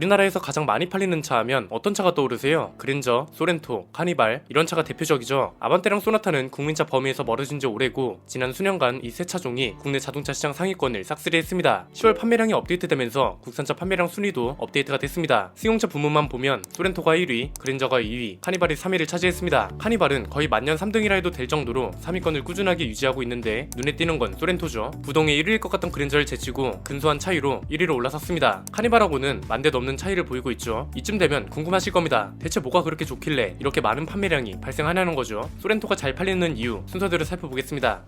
우리나라에서 가장 많이 팔리는 차 하면 어떤 차가 떠오르세요? 그랜저, 소렌토, 카니발 이런 차가 대표적이죠. 아반떼랑 소나타는 국민차 범위에서 멀어진 지 오래고 지난 수년간 이 세 차종이 국내 자동차 시장 상위권을 싹쓸이했습니다. 10월 판매량이 업데이트되면서 국산차 판매량 순위도 업데이트가 됐습니다. 승용차 부문만 보면 소렌토가 1위, 그랜저가 2위, 카니발이 3위를 차지했습니다. 카니발은 거의 만년 3등이라 해도 될 정도로 3위권을 꾸준하게 유지하고 있는데 눈에 띄는 건 소렌토죠. 부동의 1위일 것 같던 그랜저를 제치고 근소한 차이로 1위로 올라섰습니다. 카니발하고는 만대 넘는 차이를 보이고 있죠. 이쯤 되면 궁금하실 겁니다. 대체 뭐가 그렇게 좋길래 이렇게 많은 판매량이 발생하냐는 거죠. 소렌토가 잘 팔리는 이유 순서대로 살펴보겠습니다.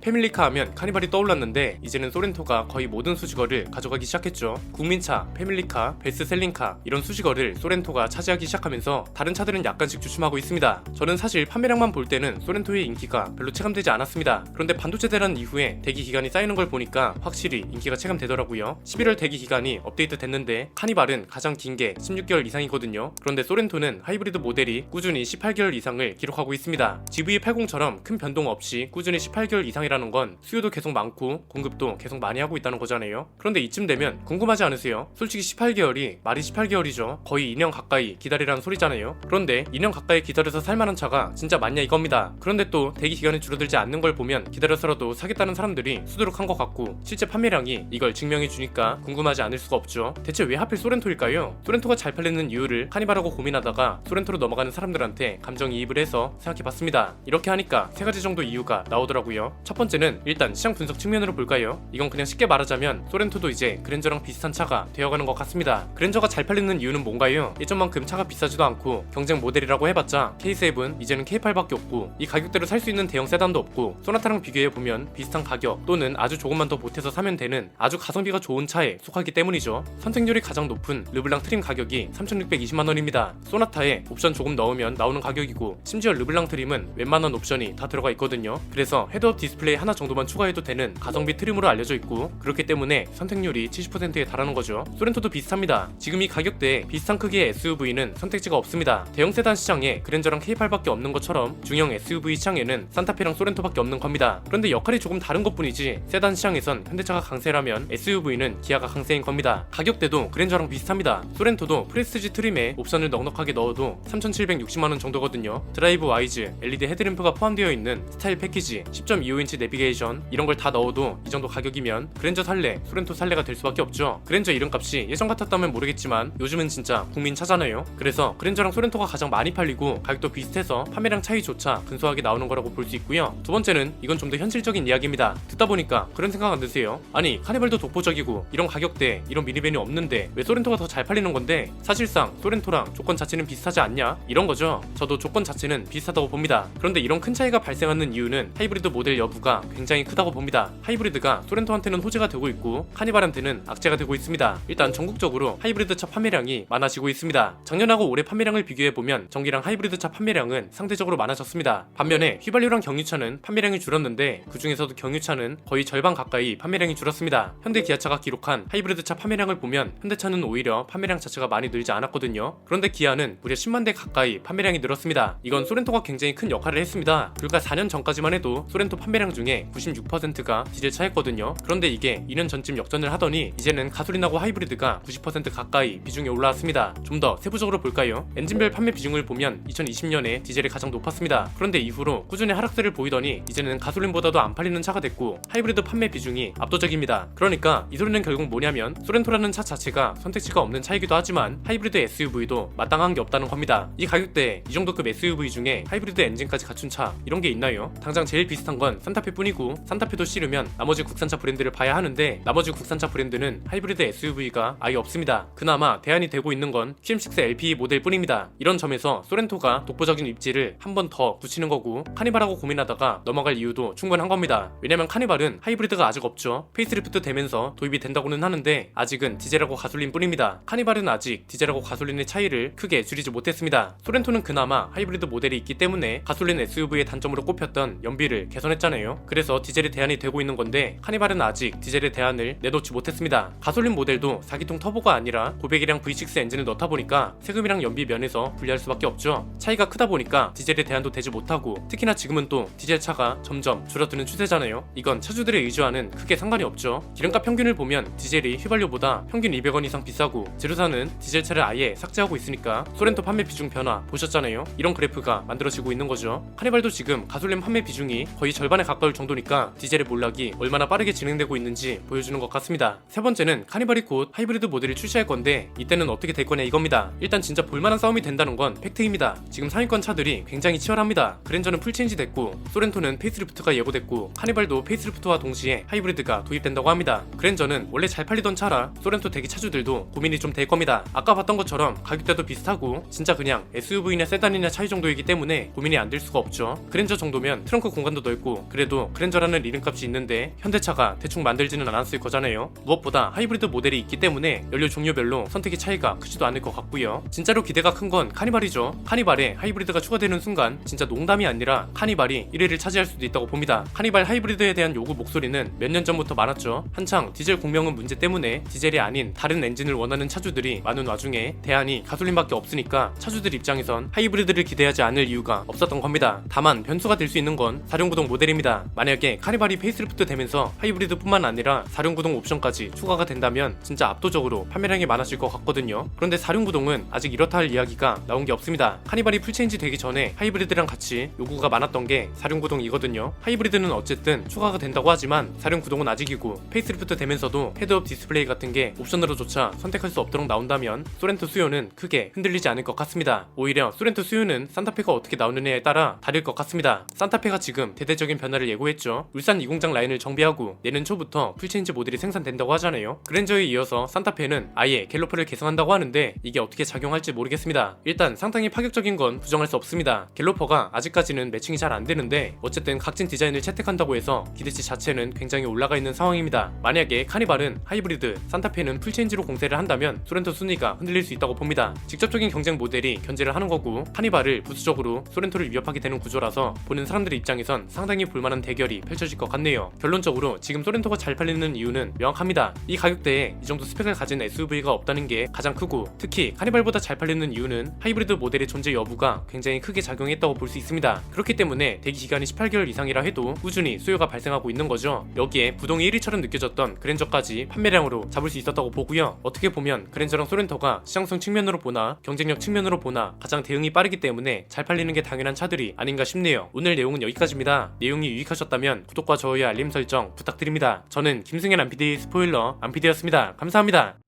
패밀리카 하면 카니발이 떠올랐는데 이제는 소렌토가 거의 모든 수식어를 가져가기 시작했죠. 국민차, 패밀리카, 베스트셀링카 이런 수식어를 소렌토가 차지하기 시작하면서 다른 차들은 약간씩 주춤하고 있습니다. 저는 사실 판매량만 볼 때는 소렌토의 인기가 별로 체감되지 않았습니다. 그런데 반도체 대란 이후에 대기 기간이 쌓이는 걸 보니까 확실히 인기가 체감되더라고요. 11월 대기 기간이 업데이트 됐는데 카니발은 가장 긴 게 16개월 이상이거든요. 그런데 소렌토는 하이브리드 모델이 꾸준히 18개월 이상을 기록하고 있습니다. GV80처럼 큰 변동 없이 꾸준히 18개월 이상 이라는 건 수요도 계속 많고 공급도 계속 많이 하고 있다는 거잖아요. 그런데 이쯤 되면 궁금하지 않으세요? 솔직히 18개월이 말이 18개월이죠. 거의 2년 가까이 기다리라는 소리잖아요. 그런데 2년 가까이 기다려서 살만한 차가 진짜 맞냐 이겁니다. 그런데 또 대기 기간이 줄어들지 않는 걸 보면 기다려서라도 사겠다는 사람들이 수두룩한 것 같고 실제 판매량이 이걸 증명해 주니까 궁금하지 않을 수가 없죠. 대체 왜 하필 소렌토일까요? 소렌토가 잘 팔리는 이유를 카니발하고 고민하다가 소렌토로 넘어가는 사람들한테 감정이입을 해서 생각해봤습니다. 이렇게 하니까 세 가지 정도 이유가 나오더라고요. 첫 번째는 일단 시장 분석 측면으로 볼까요? 이건 그냥 쉽게 말하자면 소렌토도 이제 그랜저랑 비슷한 차가 되어가는 것 같습니다. 그랜저가 잘 팔리는 이유는 뭔가요? 예전만큼 차가 비싸지도 않고 경쟁 모델이라고 해봤자 K7 이제는 K8밖에 없고 이 가격대로 살 수 있는 대형 세단도 없고 소나타랑 비교해 보면 비슷한 가격 또는 아주 조금만 더 보태서 사면 되는 아주 가성비가 좋은 차에 속하기 때문이죠. 선택률이 가장 높은 르블랑 트림 가격이 3,620만 원입니다. 소나타에 옵션 조금 넣으면 나오는 가격이고 심지어 르블랑 트림은 웬만한 옵션이 다 들어가 있거든요. 그래서 헤드업 디스플레이 하나 정도만 추가해도 되는 가성비 트림으로 알려져 있고 그렇기 때문에 선택률이 70%에 달하는 거죠. 소렌토도 비슷합니다. 지금 이 가격대에 비슷한 크기의 SUV는 선택지가 없습니다. 대형 세단 시장에 그랜저랑 K8밖에 없는 것처럼 중형 SUV 시장에는 산타페랑 소렌토밖에 없는 겁니다. 그런데 역할이 조금 다른 것뿐이지 세단 시장에선 현대차가 강세라면 SUV는 기아가 강세인 겁니다. 가격대도 그랜저랑 비슷합니다. 소렌토도 프레스티지 트림에 옵션을 넉넉하게 넣어도 3,760만 원 정도거든요. 드라이브 와이즈, LED 헤드램프가 포함되어 있는 스타일 패키지, 10.25인치 내비게이션 이런 걸 다 넣어도 이 정도 가격이면 그랜저 살래, 소렌토 살래가 될 수밖에 없죠. 그랜저 이름값이 예전 같았다면 모르겠지만 요즘은 진짜 국민 차잖아요. 그래서 그랜저랑 소렌토가 가장 많이 팔리고 가격도 비슷해서 판매량 차이조차 근소하게 나오는 거라고 볼 수 있고요. 두 번째는 이건 좀 더 현실적인 이야기입니다. 듣다 보니까 그런 생각 안 드세요? 아니 카니발도 독보적이고 이런 가격대 이런 미니밴이 없는데 왜 소렌토가 더 잘 팔리는 건데 사실상 소렌토랑 조건 자체는 비슷하지 않냐? 이런 거죠. 저도 조건 자체는 비슷하다고 봅니다. 그런데 이런 큰 차이가 발생하는 이유는 하이브리드 모델 여부가 굉장히 크다고 봅니다. 하이브리드가 소렌토한테는 호재가 되고 있고 카니발한테는 악재가 되고 있습니다. 일단 전국적으로 하이브리드 차 판매량이 많아지고 있습니다. 작년하고 올해 판매량을 비교해 보면 전기랑 하이브리드 차 판매량은 상대적으로 많아졌습니다. 반면에 휘발유랑 경유차는 판매량이 줄었는데 그 중에서도 경유차는 거의 절반 가까이 판매량이 줄었습니다. 현대 기아차가 기록한 하이브리드 차 판매량을 보면 현대차는 오히려 판매량 자체가 많이 늘지 않았거든요. 그런데 기아는 무려 10만 대 가까이 판매량이 늘었습니다. 이건 소렌토가 굉장히 큰 역할을 했습니다. 불과 4년 전까지만 해도 소렌토 판매량 중에 96%가 디젤 차였거든요. 그런데 이게 2년 전쯤 역전을 하더니 이제는 가솔린하고 하이브리드가 90% 가까이 비중이 올라왔습니다. 좀 더 세부적으로 볼까요? 엔진별 판매 비중을 보면 2020년에 디젤이 가장 높았습니다. 그런데 이후로 꾸준히 하락세를 보이더니 이제는 가솔린보다도 안 팔리는 차가 됐고 하이브리드 판매 비중이 압도적입니다. 그러니까 이 소리는 결국 뭐냐면 소렌토라는 차 자체가 선택지가 없는 차이기도 하지만 하이브리드 SUV도 마땅한 게 없다는 겁니다. 이 가격대에 이 정도급 SUV 중에 하이브리드 엔진까지 갖춘 차 이런 게 있나요? 당장 제일 비슷한 건 산타페뿐이고 산타페도 싫으면 나머지 국산차 브랜드를 봐야 하는데 나머지 국산차 브랜드는 하이브리드 SUV가 아예 없습니다. 그나마 대안이 되고 있는 건 QM6 LPE 모델뿐입니다. 이런 점에서 소렌토가 독보적인 입지를 한 번 더 붙이는 거고 카니발하고 고민하다가 넘어갈 이유도 충분한 겁니다. 왜냐면 카니발은 하이브리드가 아직 없죠. 페이스리프트 되면서 도입이 된다고는 하는데 아직은 디젤하고 가솔린 뿐입니다. 카니발은 아직 디젤하고 가솔린의 차이를 크게 줄이지 못했습니다. 소렌토는 그나마 하이브리드 모델이 있기 때문에 가솔린 SUV의 단점으로 꼽혔던 연비를 개선했잖아요. 있잖아요. 그래서 디젤이 대안이 되고 있는 건데 카니발은 아직 디젤의 대안을 내놓지 못했습니다. 가솔린 모델도 4기통 터보가 아니라 고백이랑 V6 엔진을 넣다 보니까 세금이랑 연비 면에서 불리할 수밖에 없죠. 차이가 크다 보니까 디젤의 대안도 되지 못하고 특히나 지금은 또 디젤 차가 점점 줄어드는 추세잖아요. 이건 차주들의 의지와는 크게 상관이 없죠. 기름값 평균을 보면 디젤이 휘발유보다 평균 200원 이상 비싸고 제로사는 디젤 차를 아예 삭제하고 있으니까 소렌토 판매 비중 변화 보셨잖아요. 이런 그래프가 만들어지고 있는 거죠. 카니발도 지금 가솔린 판매 비중이 거의 절반에 가까 울 정도니까 디젤의 몰락이 얼마나 빠르게 진행되고 있는지 보여주는 것 같습니다. 세 번째는 카니발이 곧 하이브리드 모델을 출시할 건데 이때는 어떻게 될 거냐 이겁니다. 일단 진짜 볼만한 싸움이 된다는 건 팩트입니다. 지금 상위권 차들이 굉장히 치열합니다. 그랜저는 풀체인지 됐고 소렌토는 페이스리프트가 예고됐고 카니발도 페이스리프트와 동시에 하이브리드가 도입된다고 합니다. 그랜저는 원래 잘 팔리던 차라 소렌토 대기 차주들도 고민이 좀 될 겁니다. 아까 봤던 것처럼 가격대도 비슷하고 진짜 그냥 SUV나 세단이나 차이 정도이기 때문에 고민이 안 될 수가 없죠. 그랜저 정도면 트렁크 공간도 넓고 그래도 그랜저라는 이름값이 있는데 현대차가 대충 만들지는 않았을 거잖아요. 무엇보다 하이브리드 모델이 있기 때문에 연료 종류별로 선택의 차이가 크지도 않을 것 같고요. 진짜로 기대가 큰 건 카니발이죠. 카니발에 하이브리드가 추가되는 순간 진짜 농담이 아니라 카니발이 1위를 차지할 수도 있다고 봅니다. 카니발 하이브리드에 대한 요구 목소리는 몇 년 전부터 많았죠. 한창 디젤 공명은 문제 때문에 디젤이 아닌 다른 엔진을 원하는 차주들이 많은 와중에 대안이 가솔린밖에 없으니까 차주들 입장에선 하이브리드를 기대하지 않을 이유가 없었던 겁니다. 다만 변수가 될 수 있는 건 사륜구동 모델입니다. 만약에 카니발이 페이스리프트 되면서 하이브리드뿐만 아니라 사륜구동 옵션까지 추가가 된다면 진짜 압도적으로 판매량이 많아질 것 같거든요. 그런데 사륜구동은 아직 이렇다 할 이야기가 나온 게 없습니다. 카니발이 풀체인지 되기 전에 하이브리드랑 같이 요구가 많았던 게 사륜구동이거든요. 하이브리드는 어쨌든 추가가 된다고 하지만 사륜구동은 아직이고 페이스리프트 되면서도 헤드업 디스플레이 같은 게 옵션으로조차 선택할 수 없도록 나온다면 소렌토 수요는 크게 흔들리지 않을 것 같습니다. 오히려 소렌토 수요는 산타페가 어떻게 나오느냐에 따라 다를 것 같습니다. 산타페가 지금 대대적인 변화를 예고했죠. 울산 2공장 라인을 정비하고 내년 초부터 풀체인지 모델이 생산된다고 하잖아요. 그랜저에 이어서 산타페는 아예 갤로퍼를 개선한다고 하는데 이게 어떻게 작용할지 모르겠습니다. 일단 상당히 파격적인 건 부정할 수 없습니다. 갤로퍼가 아직까지는 매칭이 잘 안 되는데 어쨌든 각진 디자인을 채택한다고 해서 기대치 자체는 굉장히 올라가 있는 상황입니다. 만약에 카니발은 하이브리드, 산타페는 풀체인지로 공세를 한다면 소렌토 순위가 흔들릴 수 있다고 봅니다. 직접적인 경쟁 모델이 견제를 하는 거고 카니발을 부수적으로 소렌토를 위협하게 되는 구조라서 보는 사람들 입장에선 상당히 볼만한 대결이 펼쳐질 것 같네요. 결론적으로 지금 소렌토가 잘 팔리는 이유는 명확합니다. 이 가격대에 이 정도 스펙을 가진 SUV가 없다는 게 가장 크고 특히 카니발보다 잘 팔리는 이유는 하이브리드 모델의 존재 여부가 굉장히 크게 작용했다고 볼 수 있습니다. 그렇기 때문에 대기 기간이 18개월 이상이라 해도 꾸준히 수요가 발생하고 있는 거죠. 여기에 부동의 1위처럼 느껴졌던 그랜저까지 판매량으로 잡을 수 있었다고 보고요. 어떻게 보면 그랜저랑 소렌토가 시장성 측면으로 보나 경쟁력 측면으로 보나 가장 대응이 빠르기 때문에 잘 팔리는 게 당연한 차들이 아닌가 싶네요. 오늘 내용은 여기까지입니다. 내용이 유익 하셨다면 구독과 좋아요 알림 설정 부탁드립니다. 저는 김승현 안PD 스포일러 안PD였습니다. 감사합니다.